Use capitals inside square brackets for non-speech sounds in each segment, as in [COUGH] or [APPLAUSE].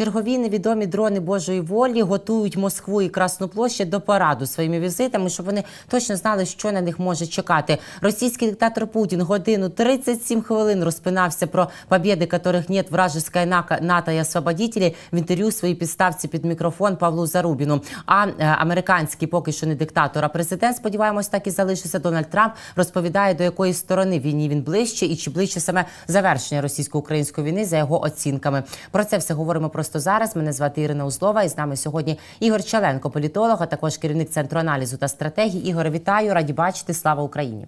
Чергові невідомі дрони Божої волі готують Москву і Красну площадь до параду своїми візитами, щоб вони точно знали, що на них може чекати. Російський диктатор Путін годину 37 хвилин розпинався про побєди, яких нет вражеская НАТО і освободителі в інтерв'ю своїй підставці під мікрофон Павлу Зарубіну. А е, американський поки що не диктатор, а президент, сподіваємось, так і залишиться. Дональд Трамп розповідає, до якої сторони війні він ближче і чи ближче саме завершення російсько-української війни за його оцінками. Про це все говоримо просто зараз. Мене звати Ірина Узлова, і з нами сьогодні Ігор Чаленко, політолог, а також керівник центру аналізу та стратегії. Ігор, вітаю, раді бачити. Слава Україні.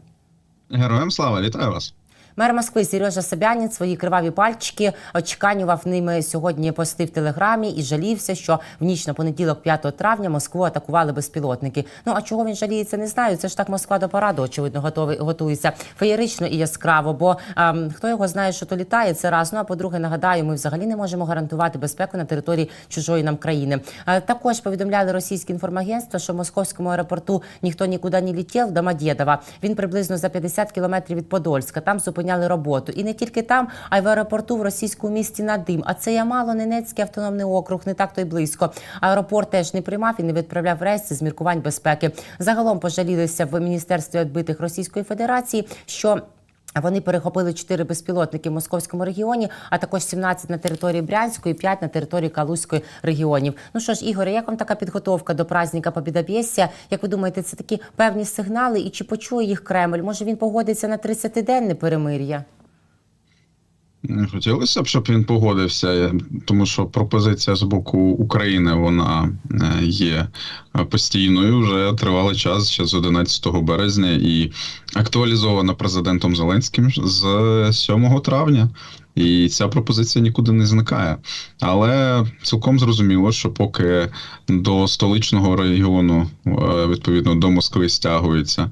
Героям слава, вітаю вас. Мер Москви Сережа Собянін свої криваві пальчики очканював ними сьогодні пости в телеграмі і жалівся, що в ніч на понеділок, 5 травня, Москву атакували безпілотники. Ну а чого він жаліється, не знаю. Це ж так Москва до параду, очевидно, готовий готується феєрично і яскраво. Бо ем, хто його знає, що то літає, це раз. Ну а по-друге, нагадаю, ми взагалі не можемо гарантувати безпеку на території чужої нам країни. А також повідомляли російські інформагентства, що в московському аеропорту ніхто нікуди не летів до Мадєдова. Він приблизно за 50 кілометрів від Подольська. Там зупиняли роботу. І не тільки там, а й в аеропорту в російському місті Надим. А це Ямало, Ненецький автономний округ, не так то й близько. Аеропорт теж не приймав і не відправляв рейси з міркувань безпеки. Загалом пожалілися в міністерстві відбитих Російської Федерації, що. Вони перехопили 4 безпілотники в московському регіоні, а також 17 на території Брянської, 5 на території Калузької регіонів. Ну що ж, Ігоре, як вам така підготовка до праздника Побідобєсія? Як ви думаєте, це такі певні сигнали? І чи почує їх Кремль? Може він погодиться на 30-денне перемир'я? Хотілося б, щоб він погодився, тому що пропозиція з боку України вона е, є е, постійною вже тривалий час, ще з 11 березня, і актуалізована президентом Зеленським з 7 травня. І ця пропозиція нікуди не зникає. Але цілком зрозуміло, що поки до столичного регіону, е, відповідно до Москви, стягуються е,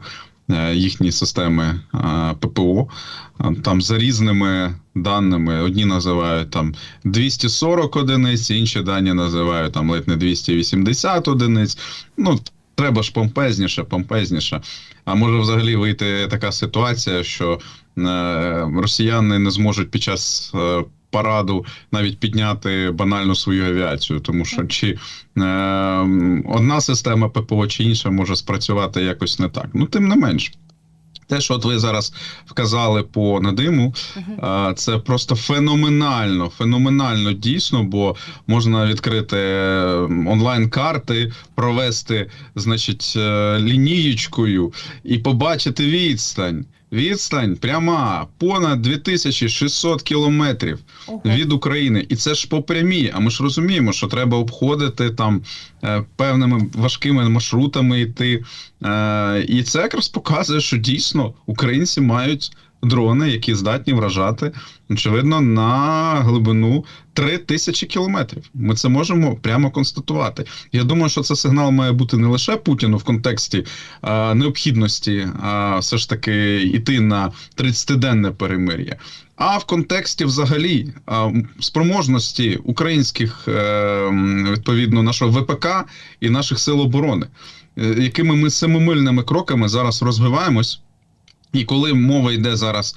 їхні системи е, ППО. Там за різними даними одні називають там 240 одиниць, інші дані називають там ледь не 280 одиниць. Ну треба ж помпезніше, помпезніше. А може взагалі вийти така ситуація, що е, росіяни не зможуть під час е, параду навіть підняти банально свою авіацію, тому що чи е, одна система ППО чи інша може спрацювати якось не так. Ну тим не менш. Те, що от ви зараз вказали по надиму, це просто феноменально, феноменально дійсно, бо можна відкрити е, онлайн-карти, провести, значить, е, лінієчкою і побачити відстань. Відстань пряма понад 2600 кілометрів okay. від України, і це ж по прямій. А ми ж розуміємо, що треба обходити там е, певними важкими маршрутами йти. Е, і це якраз показує, що дійсно українці мають дрони, які здатні вражати, очевидно, на глибину 3000 кілометрів. Ми це можемо прямо констатувати. Я думаю, що це сигнал має бути не лише Путіну в контексті е, необхідності, а все ж таки йти на 30-денне перемир'я. А в контексті взагалі а, спроможності українських е, відповідно нашого ВПК і наших сил оборони, е, якими ми семимильними кроками зараз розвиваємось. І коли мова йде зараз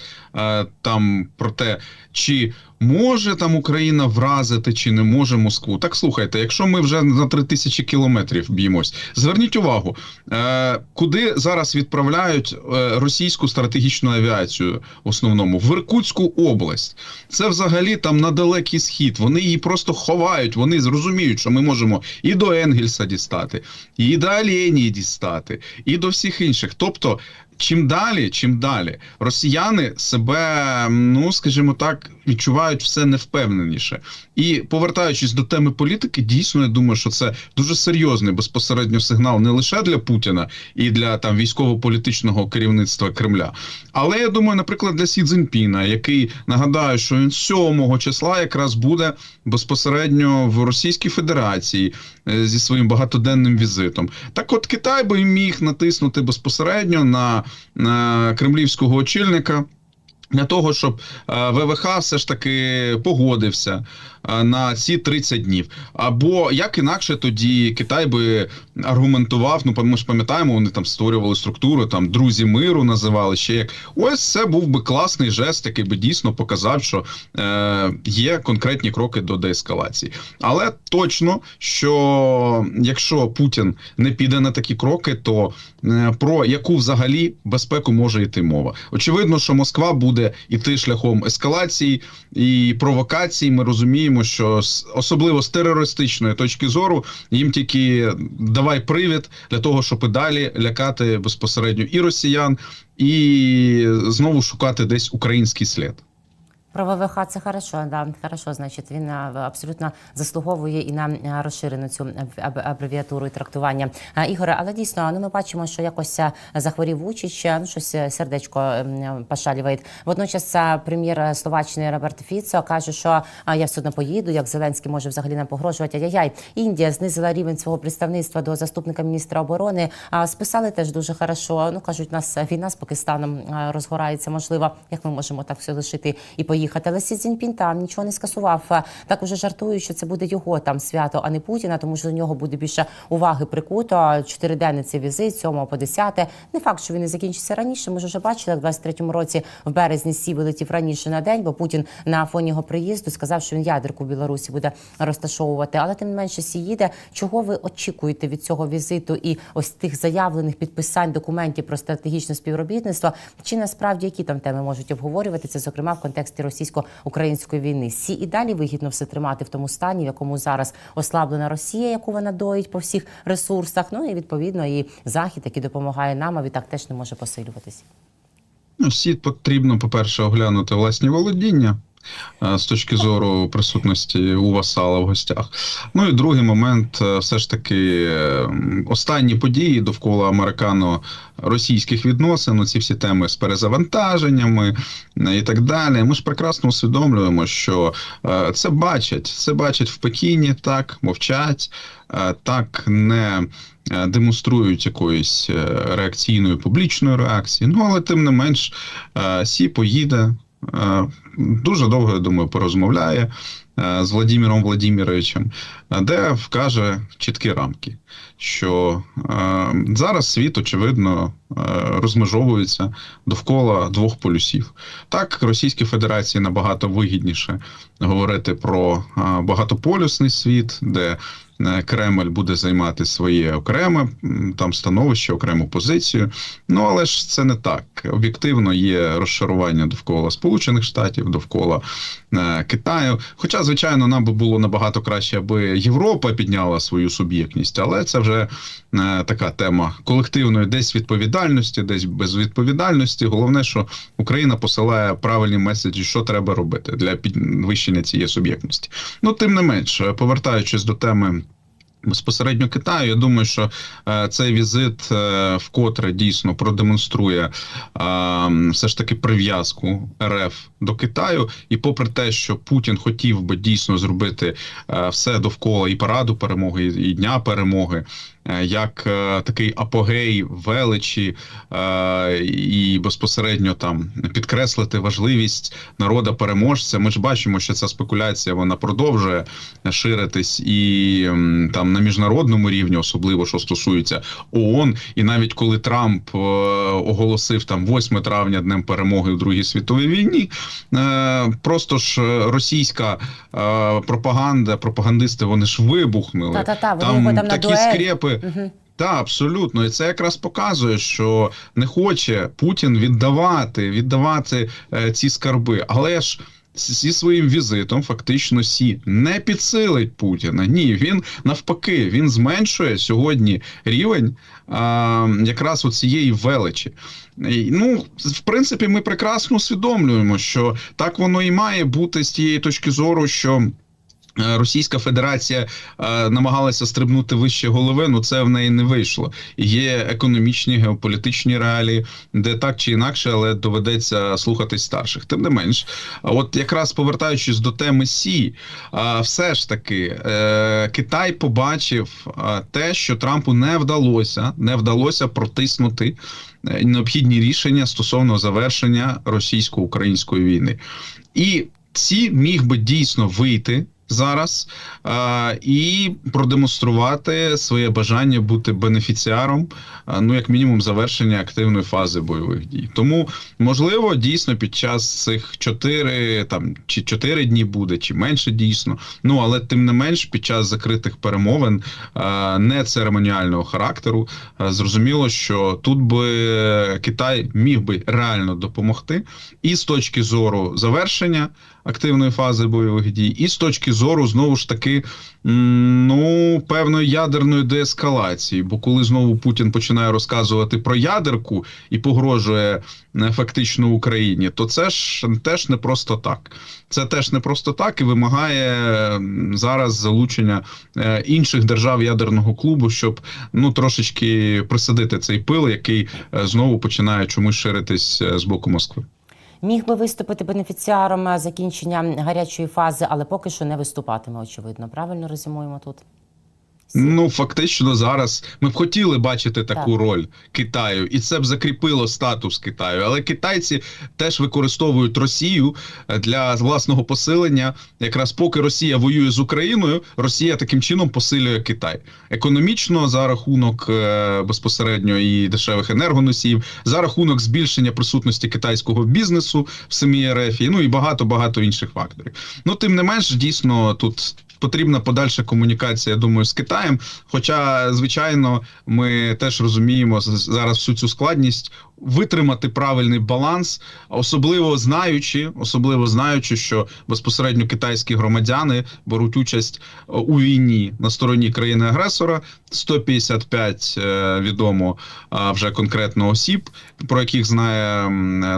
там про те, чи може там Україна вразити, чи не може Москву, так слухайте, якщо ми вже на 3000 кілометрів б'ємось, зверніть увагу, е, куди зараз відправляють е, російську стратегічну авіацію в основному в Іркутську область. Це взагалі там на далекий схід. Вони її просто ховають. Вони зрозуміють, що ми можемо і до Енгельса дістати, і до Оленії дістати, і до всіх інших. Тобто. Чим далі, чим далі, росіяни себе, ну скажімо так, відчувають все невпевненіше. І повертаючись до теми політики, дійсно я думаю, що це дуже серйозний безпосередньо сигнал не лише для Путіна і для там військово-політичного керівництва Кремля, але я думаю, наприклад, для Сі Цзіньпіна, який нагадаю, що він 7 числа якраз буде безпосередньо в Російській Федерації е, зі своїм багатоденним візитом. Так, от Китай би міг натиснути безпосередньо на, на кремлівського очільника. Для того щоб е, ВВХ все ж таки погодився е, на ці 30 днів. Або як інакше тоді Китай би аргументував. Ну ми ж пам'ятаємо, вони там створювали структуру, там друзі миру називали ще як. Ось це був би класний жест, який би дійсно показав, що е, є конкретні кроки до деескалації. Але точно, що якщо Путін не піде на такі кроки, то е, про яку взагалі безпеку може йти мова? Очевидно, що Москва буде іти шляхом ескалації і провокацій. Ми розуміємо, що особливо з терористичної точки зору їм тільки давай привід для того, щоб і далі лякати безпосередньо і росіян, і знову шукати десь український слід. Про це хорошо, да, хорошо, значить, він абсолютно заслуговує і на а, розширену цю аб- абревіатуру і трактування. Ігоре, але дійсно, ну ми бачимо, що якось захворів Вучич, ну щось е, сердечко пошалює. Водночас прем'єр Словаччини Роберт Фіцо каже, що я все одно поїду, як Зеленський може взагалі нам погрожувати. Ай-яй-яй. Індія знизила рівень свого представництва до заступника міністра оборони. А списали теж дуже хорошо. Ну кажуть, у нас війна з Пакистаном розгорається. Можливо, як ми можемо так все лишити і поїхати. Але Сі Цзіньпін там нічого не скасував. А, Так уже жартую, що це буде його там свято, а не Путіна, тому що до нього буде більше уваги прикуто. Чотириденний цей візит, 7 по 10. Не факт, що він не закінчиться раніше. Ми ж вже бачили, як в 23-му році в березні Сі вилетів раніше на день, бо Путін на фоні його приїзду сказав, що він ядерку в Білорусі буде розташовувати. Але тим не менше Сі їде. Чого ви очікуєте від цього візиту і ось тих заявлених підписань документів про стратегічне співробітництво? Чи насправді які там теми можуть обговорюватися, зокрема в контексті російсько-української війни? Сі і далі вигідно все тримати в тому стані, в якому зараз ослаблена Росія, яку вона доїть по всіх ресурсах. Ну і відповідно і захід, який допомагає нам, а відтак теж не може посилюватися. Ну, сід потрібно, по-перше, оглянути власні володіння з точки зору присутності у васала в гостях. Ну і другий момент, е, все ж таки, е, останні події довкола американо-російських відносин, ці всі теми з перезавантаженнями е, і так далі. Ми ж прекрасно усвідомлюємо, що е, це бачать, це бачать в Пекіні, так мовчать, е, так не е, демонструють якоїсь е, реакційної публічної реакції. Ну але тим не менш, е, Сі поїде. Е, Дуже довго, я думаю, порозмовляє е, з Владимиром Владимировичем, де вкаже чіткі рамки, що е, зараз світ, очевидно, е, розмежовується довкола двох полюсів. Так, Російській Федерації набагато вигідніше говорити про е, багатополюсний світ, де е, Кремль буде займати своє окреме там становище, окрему позицію. Ну але ж це не так. Об'єктивно є розшарування довкола Сполучених Штатів, довкола е, Китаю. Хоча, звичайно, нам би було набагато краще, аби Європа підняла свою суб'єктність, але це вже е, така тема колективної десь відповідальності, десь безвідповідальності. Головне, що Україна посилає правильні меседжі, що треба робити для підвищення цієї суб'єктності. Ну, тим не менш, повертаючись до теми. Безпосередньо Китаю, я думаю, що е, цей візит е, вкотре дійсно продемонструє е, все ж таки прив'язку РФ до Китаю. І попри те, що Путін хотів би дійсно зробити е, все довкола і параду перемоги, і, дня перемоги, як е, такий апогей величі, е, і безпосередньо там підкреслити важливість народа переможця. Ми ж бачимо, що ця спекуляція вона продовжує ширитись і там на міжнародному рівні, особливо що стосується ООН. І навіть коли Трамп е, оголосив там 8 травня днем перемоги в Другій світовій війні, е, просто ж е, російська е, пропаганда, пропагандисти вони ж вибухнули. Та-та-та, вони там, там такі скрепи. Угу. Так, абсолютно, і це якраз показує, що не хоче Путін віддавати, віддавати е, ці скарби, але ж. Зі своїм візитом фактично сі не підсилить Путіна. Ні, він навпаки він зменшує сьогодні рівень а, якраз у цієї величі. Ну, в принципі, ми прекрасно усвідомлюємо, що так воно і має бути з тієї точки зору, що. Е, Російська Федерація е, намагалася стрибнути вище голови, ну це в неї не вийшло. Є економічні, геополітичні реалії, де так чи інакше, але доведеться слухатись старших. Тим не менш, от якраз повертаючись до теми Сі, а, все ж таки е, Китай побачив а, те, що Трампу не вдалося, не вдалося протиснути е, необхідні рішення стосовно завершення російсько-української війни. І Сі міг би дійсно вийти зараз е, і продемонструвати своє бажання бути бенефіціаром, е, ну як мінімум, завершення активної фази бойових дій. Тому можливо, дійсно під час цих чотири там чи чотири дні буде, чи менше дійсно. Ну але тим не менш, під час закритих перемовин е, не церемоніального характеру, е, зрозуміло, що тут би Китай міг би реально допомогти, і з точки зору завершення активної фази бойових дій, і з точки зору знову ж таки ну певної ядерної деескалації. Бо коли знову Путін починає розказувати про ядерку і погрожує е, фактично Україні, то це ж теж не просто так. Це теж не просто так і вимагає зараз залучення е, інших держав ядерного клубу, щоб ну трошечки присадити цей пил, який е, знову починає чомусь ширитись з боку Москви. Міг би виступити бенефіціаром е, закінчення гарячої фази, але поки що не виступатиме, очевидно. Правильно резюмуємо тут? Ну фактично зараз ми б хотіли бачити таку Так. роль Китаю, і це б закріпило статус Китаю. Але китайці теж використовують Росію е, для власного посилення. Якраз поки Росія воює з Україною, Росія таким чином посилює Китай економічно за рахунок е, безпосередньо і дешевих енергоносіїв, за рахунок збільшення присутності китайського бізнесу в самій РФ, ну і багато багато інших факторів. Ну тим не менш, дійсно тут. Потрібна подальша комунікація, я думаю, з Китаєм. Хоча, звичайно, ми теж розуміємо зараз всю цю складність витримати правильний баланс, особливо знаючи, особливо знаючи, що безпосередньо китайські громадяни беруть участь е, у війні на стороні країни-агресора. 155 е, відомо вже конкретно осіб, про яких знає е,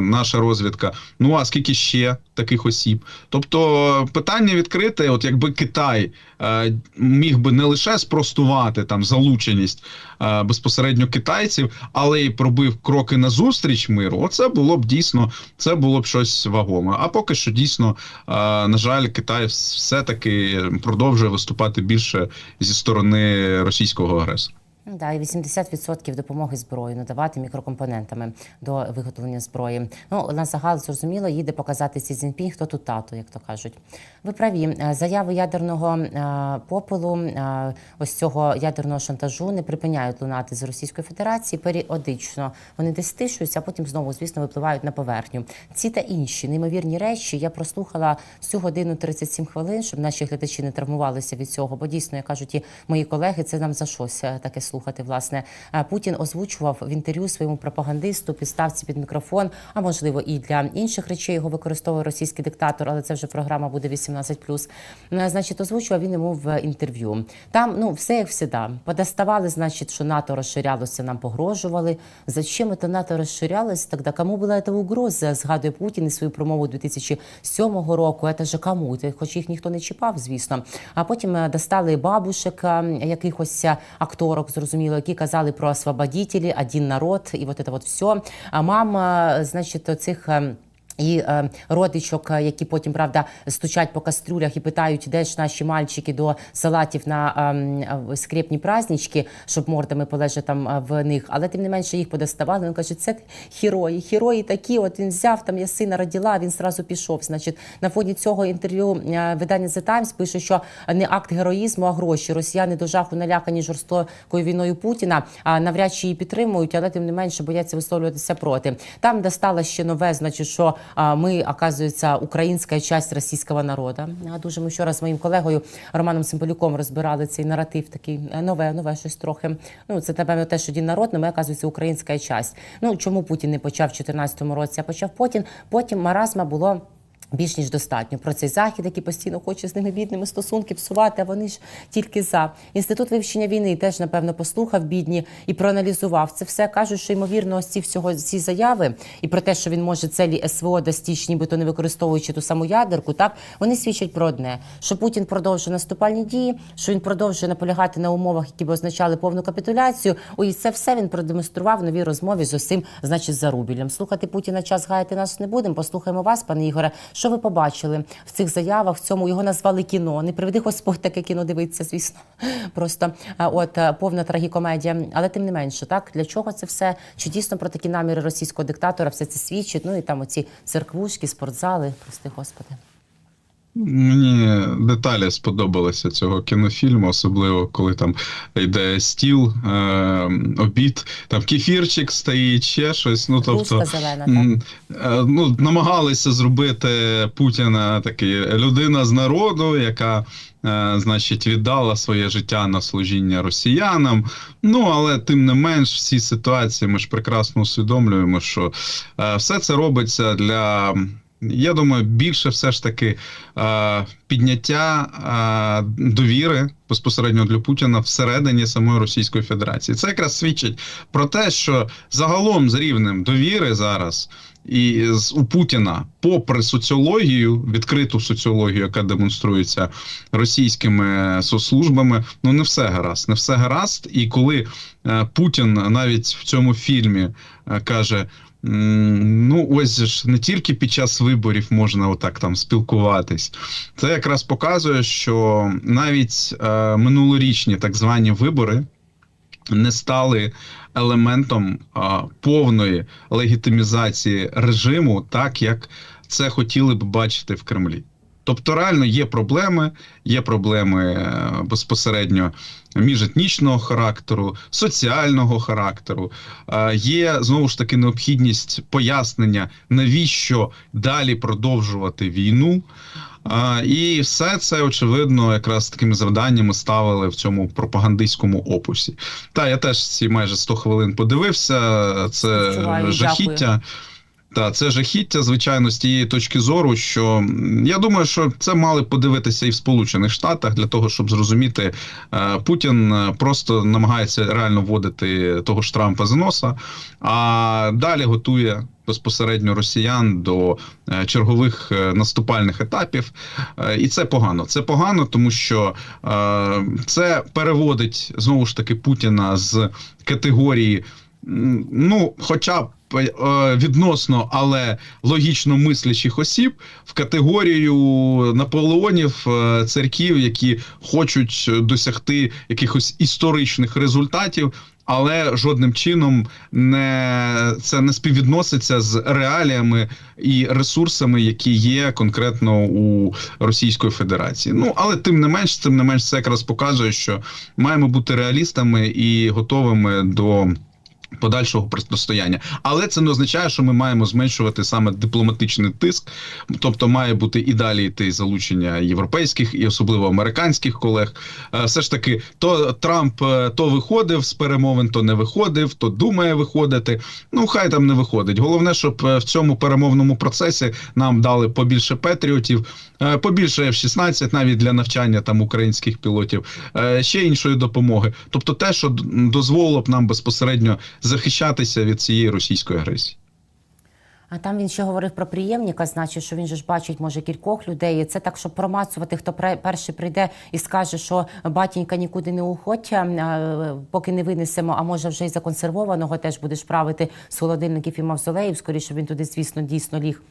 наша розвідка. Ну а скільки ще таких осіб? Тобто питання відкрите, от якби Китай е, міг би не лише спростувати там залученість е, безпосередньо китайців, але й пробив кроки назустріч миру. Оце було б дійсно це було б щось вагоме. А поки що дійсно, е, на жаль, Китай все таки продовжує виступати більше зі сторони російського агресора. Ну, Да, і 80% допомоги зброї надавати мікрокомпонентами до виготовлення зброї. Ну на загал зрозуміло, їде показати Сі Цзіньпінь, хто тут тато, як то кажуть. Ви праві, Е, заяви ядерного е, попелу, е, ось цього ядерного шантажу не припиняють лунати з Російської Федерації періодично. Вони десь стишуються, а потім знову, звісно, випливають на поверхню. Ці та інші неймовірні речі я прослухала всю годину 37 хвилин, щоб наші глядачі не травмувалися від цього. Бо дійсно, як кажуть і мої колеги, це нам за щось таке слухати. Власне, Е, Путін озвучував в інтерв'ю своєму пропагандисту, підставці під мікрофон, а можливо і для інших речей його використовує російський диктатор, але це вже програма буде 18+. Е, Значить, озвучував він йому в інтерв'ю. Там ну все як завжди. Подоставали, значить, що НАТО розширялося, нам погрожували. Зачем это НАТО розширялось? Тогда кому була ця угроза? Згадує Путін і свою промову 2007 року. Це же кому? Хоч їх ніхто не чіпав, звісно. А потім е, достали бабушек, якихось акторок, зрозуміло, які казали про освободителі, один народ, і от це вот все. А мама, значить, цих. І е, родичок, е, які потім правда стучать по кастрюлях і питають, де ж наші мальчики до салатів на ем, е, скрепні празднички, щоб мордами полежати там е, в них. Але тим не менше їх подоставали. Він каже, це герої. Герої такі. От він взяв там, я сина родила, він зразу пішов. Значить, на фоні цього інтерв'ю е, видання The Times пише, що не акт героїзму, а гроші. Росіяни до жаху налякані жорстокою війною Путіна, а навряд чи її підтримують, але тим не менше бояться висловлюватися проти. Там достала ще нове, значить, що ми, оказується, українська часть російського народу. А, Дуже ми вчора з моїм колегою Романом Симполюком розбирали цей наратив, такий е, нове, нове щось трохи. Ну це напевно теж один народ, але ми, оказується, українська часть. Ну чому Путін не почав в 2014 році, а почав потім. Потім маразма було. Більш ніж достатньо про цей захід, який постійно хоче з ними бідними стосунки псувати, а вони ж тільки за інститут вивчення війни теж напевно послухав бідні і проаналізував це все. кажуть, що ймовірно ось ці всього ці заяви і про те, що він може целі СВО достіч, нібито не використовуючи ту саму ядерку, так вони свідчать про одне: що Путін продовжує наступальні дії, що він продовжує наполягати на умовах, які б означали повну капітуляцію. І це все він продемонстрував в новій розмові з усім, значить, Зарубілем. Слухати Путіна час гаяти нас не будемо. Послухаємо вас, пане Ігоре. Що ви побачили в цих заявах? В цьому його назвали кіно. Не приведи Господь таке кіно дивитися, звісно. Просто от повна трагікомедія. Але тим не менше, так для чого це все? Чи дійсно про такі наміри російського диктатора все це свідчить? Ну і там оці церквушки, спортзали, прости господи. Мені деталі сподобалися цього кінофільму, особливо коли там йде стіл, е, обід, там кефірчик стоїть, ще щось. Ну тобто зелена, так. е, ну, намагалися зробити Путіна такий людина з народу, яка. е, Значить, віддала своє життя на служіння росіянам. Ну але тим не менш, в цій ситуації ми ж прекрасно усвідомлюємо, що е, все це робиться для я думаю, більше все ж таки е, підняття е, довіри безпосередньо для Путіна всередині самої Російської Федерації. Це якраз свідчить про те, що загалом з рівнем довіри зараз. І з у Путіна, попри соціологію, відкриту соціологію, яка демонструється російськими соцслужбами, ну не все гаразд, не все гаразд. І коли е, Путін навіть в цьому фільмі е, каже: Ну, ось ж не тільки під час виборів можна отак там спілкуватись. Це якраз показує, що навіть е, минулорічні так звані вибори не стали елементом е, повної легітимізації режиму, так як це хотіли б бачити в Кремлі. Тобто, реально є проблеми, є проблеми е, безпосередньо міжетнічного характеру, соціального характеру. Е, Є знову ж таки необхідність пояснення, навіщо далі продовжувати війну. І все це очевидно якраз такими завданнями ставили в цьому пропагандистському опусі. Та я теж ці майже 100 хвилин подивився. Це Співчуваю, жахіття. Та це жахіття, звичайно, з тієї точки зору, що я думаю, що це мали подивитися і в Сполучених Штатах для того, щоб зрозуміти, е, Путін е, просто намагається реально вводити того ж Трампа з носа, а далі готує безпосередньо росіян до е, чергових наступальних етапів. І це погано. Це погано, тому що це переводить знову ж таки Путіна з категорії. Ну, хоча б е, відносно, але логічно мислячих осіб в категорію наполеонів е, церків, які хочуть досягти якихось історичних результатів. Але жодним чином не це не співвідноситься з реаліями і ресурсами, які є конкретно у Російської Федерації. Ну але тим не менш, тим не менш, це якраз показує, що маємо бути реалістами і готовими до. Подальшого протистояння, але це не означає, що ми маємо зменшувати саме дипломатичний тиск, тобто має бути і далі йти залучення європейських і особливо американських колег. Е, Все ж таки, то Трамп е, то виходив з перемовин, то не виходив, то думає виходити. Ну хай там не виходить. Головне, щоб е, в цьому перемовному процесі нам дали побільше патріотів, е, побільше F-16 навіть для навчання там українських пілотів, ще іншої допомоги. Тобто, те, що дозволило б нам безпосередньо захищатися від цієї російської агресії. А там він ще говорив про приємника, значить, що він же ж бачить, може, кількох людей. І Це так, щоб промацувати, хто перший прийде і скаже, що батінька нікуди не уходь, поки не винесемо, а може вже й законсервованого теж будеш правити з холодильників і мавзолеїв, скоріше він туди, звісно, дійсно ліг.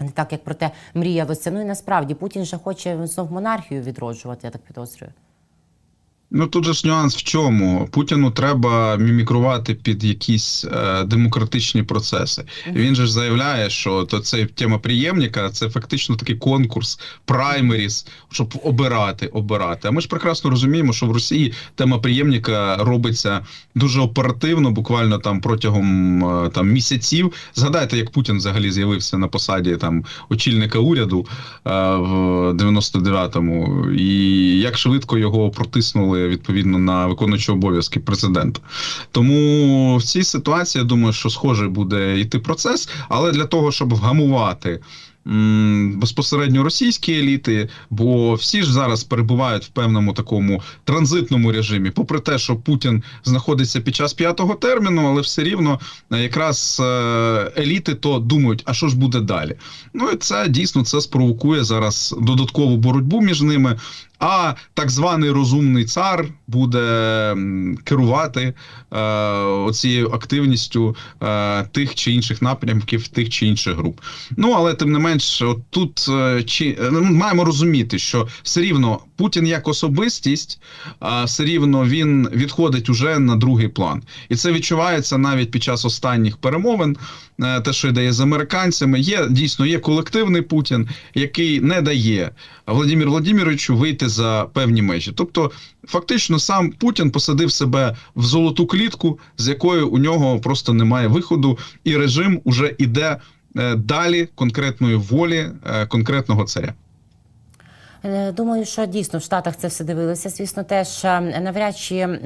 Не так, як про те мріялося. Ну і насправді Путін же хоче знов монархію відроджувати, я так підозрюю. Ну тут же ж нюанс в чому? Путіну треба мімікрувати під якісь е, демократичні процеси. Він же ж заявляє, що то це тема приємника, це фактично такий конкурс, праймеріс, щоб обирати, обирати. А ми ж прекрасно розуміємо, що в Росії тема приємника робиться дуже оперативно, буквально там протягом е, там місяців. Згадайте, як Путін взагалі з'явився на посаді там очільника уряду е, в 99-му, і як швидко його протиснули відповідно на виконуючого обов'язки президента. Тому в цій ситуації я думаю, що схожий буде йти процес, але для того, щоб вгамувати. Безпосередньо російські еліти, бо всі ж зараз перебувають в певному такому транзитному режимі, попри те, що Путін знаходиться під час п'ятого терміну, але все рівно е, якраз е, еліти то думають, а що ж буде далі? Ну і це дійсно це спровокує зараз додаткову боротьбу між ними. А так званий розумний цар буде керувати е, оцією активністю е, тих чи інших напрямків, тих чи інших груп. Ну але тим не менш, от тут е, чи е, ну, маємо розуміти, що все рівно Путін як особистість, а все рівно він відходить уже на другий план, і це відчувається навіть під час останніх перемовин. е, Те, що йде з американцями, є дійсно є колективний Путін, який не дає Владимиру Владимировичу вийти за певні межі. Тобто, фактично, сам Путін посадив себе в золоту клітку, з якої у нього просто немає виходу, і режим уже іде е, далі конкретної волі е, конкретного царя. Е, Думаю, що дійсно в Штатах це все дивилися. Звісно, теж навряд чи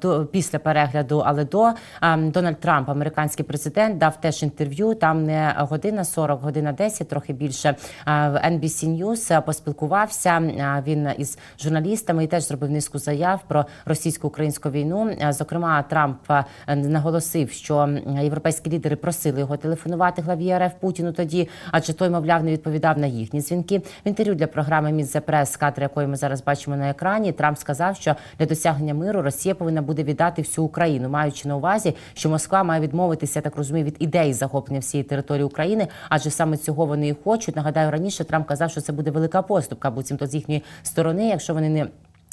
до після перегляду, але до Дональд Трамп, американський президент, дав теж інтерв'ю. Там не година 40, година 10, трохи більше. В NBC News поспілкувався. Він із журналістами і теж зробив низку заяв про російсько-українську війну. Зокрема, Трамп наголосив, що європейські лідери просили його телефонувати главі РФ Путіну тоді, адже той, мовляв, не відповідав на їхні дзвінки. В інтерв'ю для програми Міс Прес, кадри якої ми зараз бачимо на екрані. Трамп сказав, що для досягнення миру Росія повинна буде віддати всю Україну, маючи на увазі, що Москва має відмовитися, я так розумію, від ідеї захоплення всієї території України, адже саме цього вони і хочуть. Нагадаю, раніше Трамп казав, що це буде велика поступка, буцімто з їхньої сторони, якщо вони не.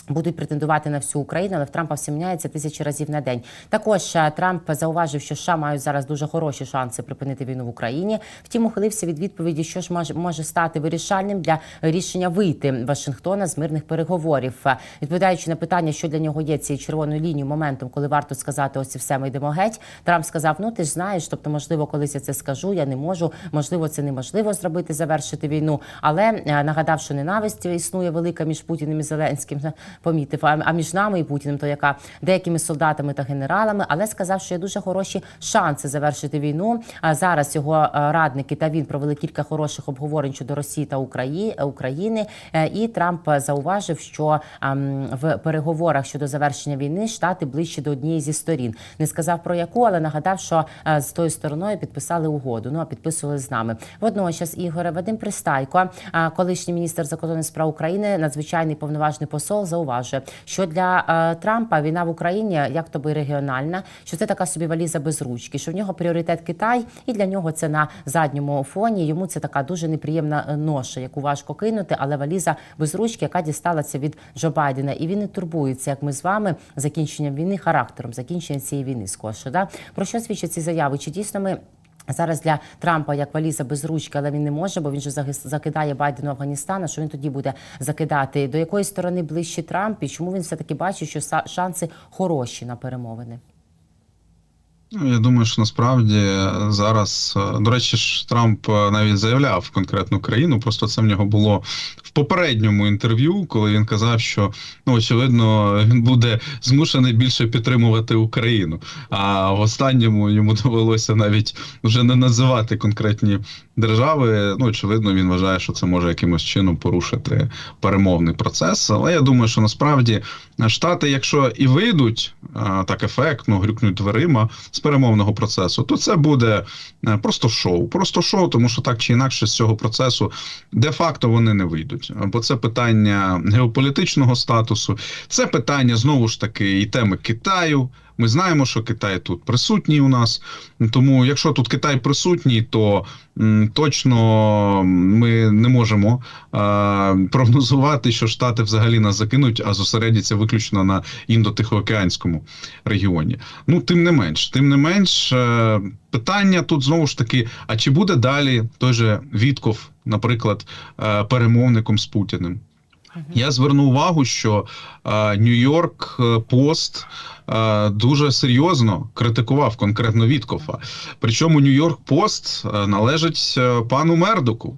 Будуть претендувати на всю Україну, але в Трампа все міняється тисячі разів на день. Також е, Трамп зауважив, що США мають зараз дуже хороші шанси припинити війну в Україні. Втім, ухилився від відповіді, що ж може, може стати вирішальним для рішення вийти Вашингтона з мирних переговорів. Е, Відповідаючи на питання, що для нього є цією червоною лінією, моментом, коли варто сказати, ось і все, ми йдемо геть. Трамп сказав: Ну ти ж знаєш, тобто, можливо, колись я це скажу, я не можу. Можливо, це неможливо зробити, завершити війну. Але е, нагадав, що ненависть існує велика між Путіним і Зеленським помітив, а між нами і Путіним, то яка деякими солдатами та генералами, але сказав, що є дуже хороші шанси завершити війну. А зараз його е, радники та він провели кілька хороших обговорень щодо Росії та Украї- України. Е, І Трамп зауважив, що в переговорах щодо завершення війни штати ближче до однієї зі сторін. Не сказав про яку, але нагадав, що е, з тою стороною підписали угоду. Ну а підписували з нами. Водночас Ігоре Вадим Пристайко, колишній міністр закордонних справ України, надзвичайний повноважний посол, зауважує, що для е, Трампа війна в Україні як то би регіональна, що це така собі валіза без ручки, що в нього пріоритет Китай, і для нього це на задньому фоні. Йому це така дуже неприємна е, ноша, яку важко кинути, але валіза без ручки, яка дісталася від Джо Байдена, і він не турбується, як ми з вами закінченням війни, характером закінчення цієї війни скорше. Да? Про що свідчать ці заяви? Чи дійсно ми? Зараз для Трампа як валіза без ручки, але він не може, бо він же закидає Байдену Афганістану. Що він тоді буде закидати? До якої сторони ближче Трамп? І чому він все таки бачить, що шанси хороші на перемовини? Ну, я думаю, що насправді зараз, е, до речі, ж Трамп е, навіть заявляв конкретну країну. Просто це в нього було в попередньому інтерв'ю, коли він казав, що ну очевидно він буде змушений більше підтримувати Україну. А в останньому йому довелося навіть вже не називати конкретні держави. Ну, очевидно, він вважає, що це може якимось чином порушити перемовний процес. Але я думаю, що насправді Штати, якщо і вийдуть так ефектно, грюкнуть дверима з перемовного процесу, то це буде е, просто шоу. Просто шоу, тому що так чи інакше з цього процесу де-факто вони не вийдуть. Бо це питання геополітичного статусу, це питання знову ж таки і теми Китаю. Ми знаємо, що Китай тут присутній у нас. Тому, якщо тут Китай присутній, то м, точно ми не можемо е, [LAUGHS] прогнозувати, що Штати взагалі нас закинуть, а зосередяться виключно на індотихоокеанському регіоні. Ну, тим не менш, тим не менш, е, питання тут знову ж таки: а чи буде далі той же Вітков, наприклад, е, перемовником з Путіним? Я зверну увагу, що Нью-Йорк Пост е, дуже серйозно критикував конкретно Віткофа. Причому Нью-Йорк Пост е, належить е, пану Мердоку.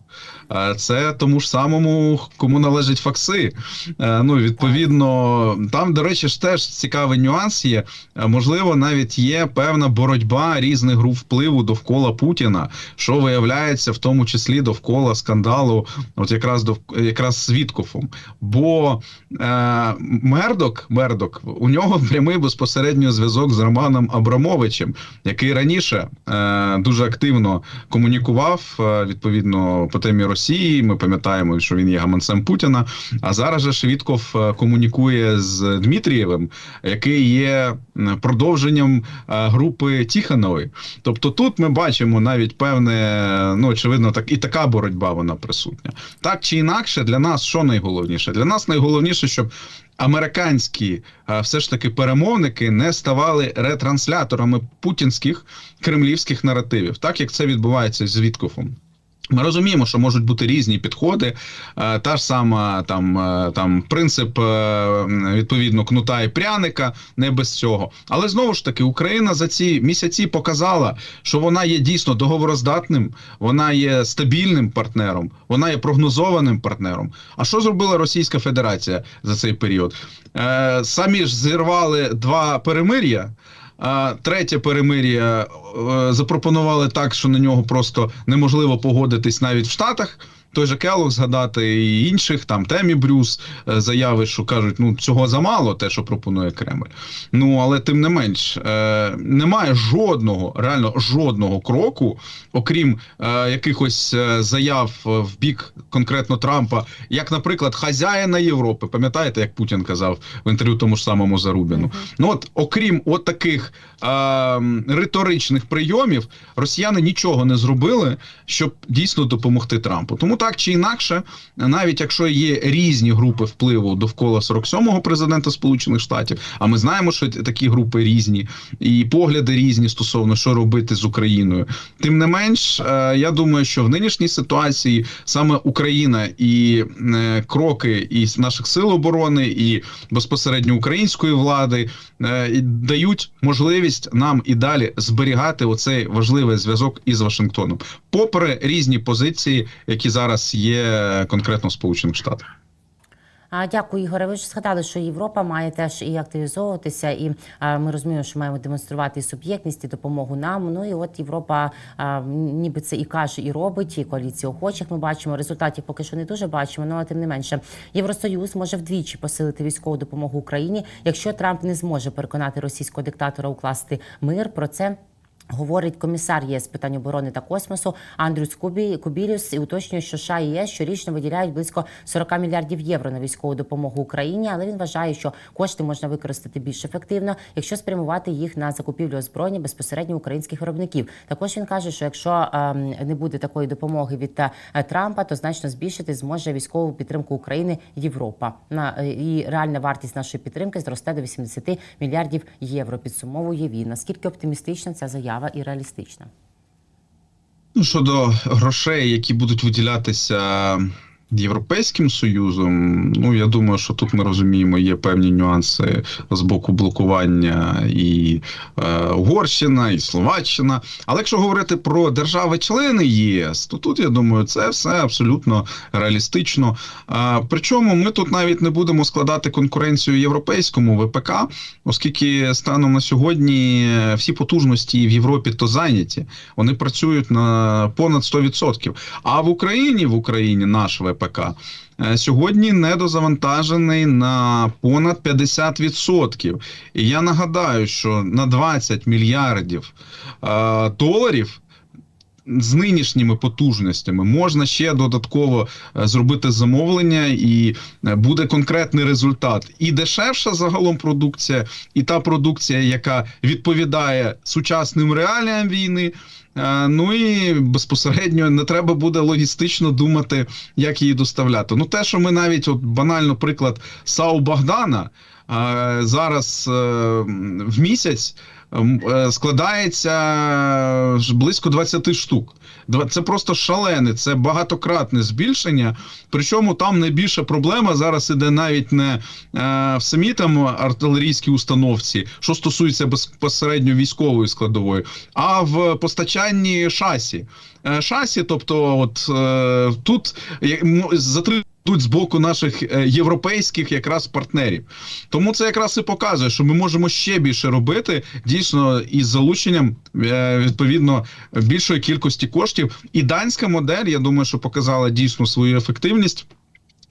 Е, Це тому ж самому, кому належать факси. Е, Ну, відповідно, там, до речі, ж теж цікавий нюанс є. Е, Можливо, навіть є певна боротьба різних груп впливу довкола Путіна, що виявляється в тому числі довкола скандалу, от якраз дов... якраз з Віткофом. Бо е, Мердок, Мердок, у нього прямий безпосередньо зв'язок з Романом Абрамовичем, який раніше е, дуже активно комунікував е, відповідно по темі Росії. Ми пам'ятаємо, що він є гаманцем Путіна. А зараз же Швідков е, комунікує з Дмитрієвим, який є продовженням е, групи Тіханової. Тобто тут ми бачимо навіть певне, ну очевидно, так і така боротьба вона присутня. Так чи інакше, для нас що найголовніше? Для нас найголовніше, щоб американські все ж таки перемовники не ставали ретрансляторами путінських кремлівських наративів, так як це відбувається з Віткофом. Ми розуміємо, що можуть бути різні підходи. Е, Та ж сама там, е, там принцип е, відповідно кнута і пряника, не без цього. Але знову ж таки, Україна за ці місяці показала, що вона є дійсно договороздатним, вона є стабільним партнером, вона є прогнозованим партнером. А що зробила Російська Федерація за цей період? Самі ж зірвали два перемир'я. А третє перемир'я е, запропонували так, що на нього просто неможливо погодитись навіть в Штатах. Той же Келлог згадати і інших, там Темі Брюс е, заяви, що кажуть, ну цього замало, те, що пропонує Кремль. Ну але тим не менш, е, немає жодного, реально жодного кроку, окрім е, якихось е, заяв в бік конкретно Трампа, як, наприклад, хазяїна Європи. Пам'ятаєте, як Путін казав в інтерв'ю тому ж самому Зарубіну? Ну от, окрім от таких е, риторичних прийомів, росіяни нічого не зробили, щоб дійсно допомогти Трампу. Тому так чи інакше, навіть якщо є різні групи впливу довкола 47-го президента Сполучених Штатів, а ми знаємо, що такі групи різні, і погляди різні стосовно що робити з Україною. Тим не менш, е, я думаю, що в нинішній ситуації саме Україна і е, кроки і наших сил оборони, і безпосередньо української влади е, дають можливість нам і далі зберігати оцей важливий зв'язок із Вашингтоном, попри різні позиції, які зараз є конкретно в Сполучених Штатах. А, Дякую, Ігоре. Ви ж згадали, що Європа має теж і активізовуватися, і а, ми розуміємо, що маємо демонструвати суб'єктність і допомогу нам. Ну і от Європа а, ніби це і каже, і робить, і коаліції охочих ми бачимо. Результатів поки що не дуже бачимо, ну, але тим не менше. Євросоюз може вдвічі посилити військову допомогу Україні, якщо Трамп не зможе переконати російського диктатора укласти мир. Про це. Говорить комісар ЄС з питань оборони та космосу Андрюс Кубі і уточнює, що США і ЄС щорічно виділяють близько 40 мільярдів євро на військову допомогу Україні, але він вважає, що кошти можна використати більш ефективно, якщо спрямувати їх на закупівлю озброєння безпосередньо українських виробників. Також він каже, що якщо ем, не буде такої допомоги від е, Трампа, то значно збільшити зможе військову підтримку України Європа. На е, і реальна вартість нашої підтримки зросте до 80 мільярдів євро. Підсумовує він. Наскільки оптимістична ця заява і реалістична? Ну, щодо грошей, які будуть виділятися Європейським Союзом, ну я думаю, що тут ми розуміємо, є певні нюанси з боку блокування і е, Угорщина, і Словаччина. Але якщо говорити про держави-члени ЄС, то тут я думаю, це все абсолютно реалістично. А, причому ми тут навіть не будемо складати конкуренцію європейському ВПК, оскільки станом на сьогодні всі потужності в Європі то зайняті. Вони працюють на понад 100%. А в Україні в Україні наш ВПК е, сьогодні недозавантажений на понад 50%. І я нагадаю, що на 20 мільярдів е, доларів. З нинішніми потужностями можна ще додатково е, зробити замовлення, і е, буде конкретний результат. І дешевша загалом продукція, і та продукція, яка відповідає сучасним реаліям війни. Е, Ну і безпосередньо не треба буде логістично думати, як її доставляти. Ну, те, що ми навіть, от банально приклад САУ Богдана зараз в місяць складається близько 20 штук. Це просто шалене, це багатократне збільшення. Причому там найбільша проблема зараз іде навіть не е, в самій там артилерійській установці, що стосується безпосередньо військової складової, а в постачанні шасі. Е, Шасі, тобто, от е, тут е, затри. З боку наших е, європейських якраз партнерів, тому це якраз і показує, що ми можемо ще більше робити дійсно із залученням е, відповідно більшої кількості коштів. І данська модель, я думаю, що показала дійсно свою ефективність.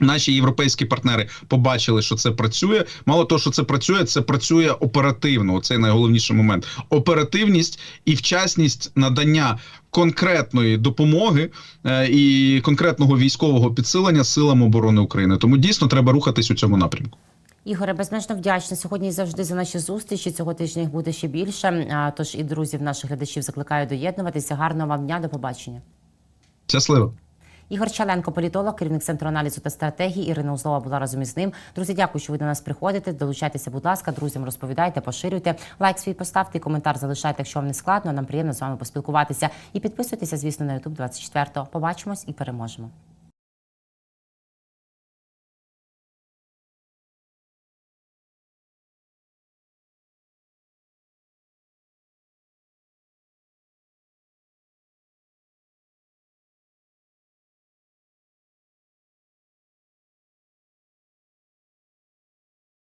Наші європейські партнери побачили, що це працює. Мало того, що це працює, це працює оперативно. Оце найголовніший момент. Оперативність і вчасність надання конкретної допомоги е, і конкретного військового підсилення силам оборони України. Тому дійсно треба рухатись у цьому напрямку. Ігоре, безмежно вдячна сьогодні завжди за наші зустрічі. Цього тижня їх буде ще більше. Тож і друзів наших глядачів закликаю доєднуватися. Гарного вам дня, до побачення. Щасливо. Ігор Чаленко, політолог, керівник центру аналізу та стратегії. Ірина Узлова була разом із ним. Друзі, дякую, що ви до нас приходите. Долучайтеся, будь ласка, друзям розповідайте, поширюйте. Лайк свій поставте і коментар залишайте, якщо вам не складно. Нам приємно з вами поспілкуватися. І підписуйтеся, звісно, на YouTube 24. Побачимось і переможемо.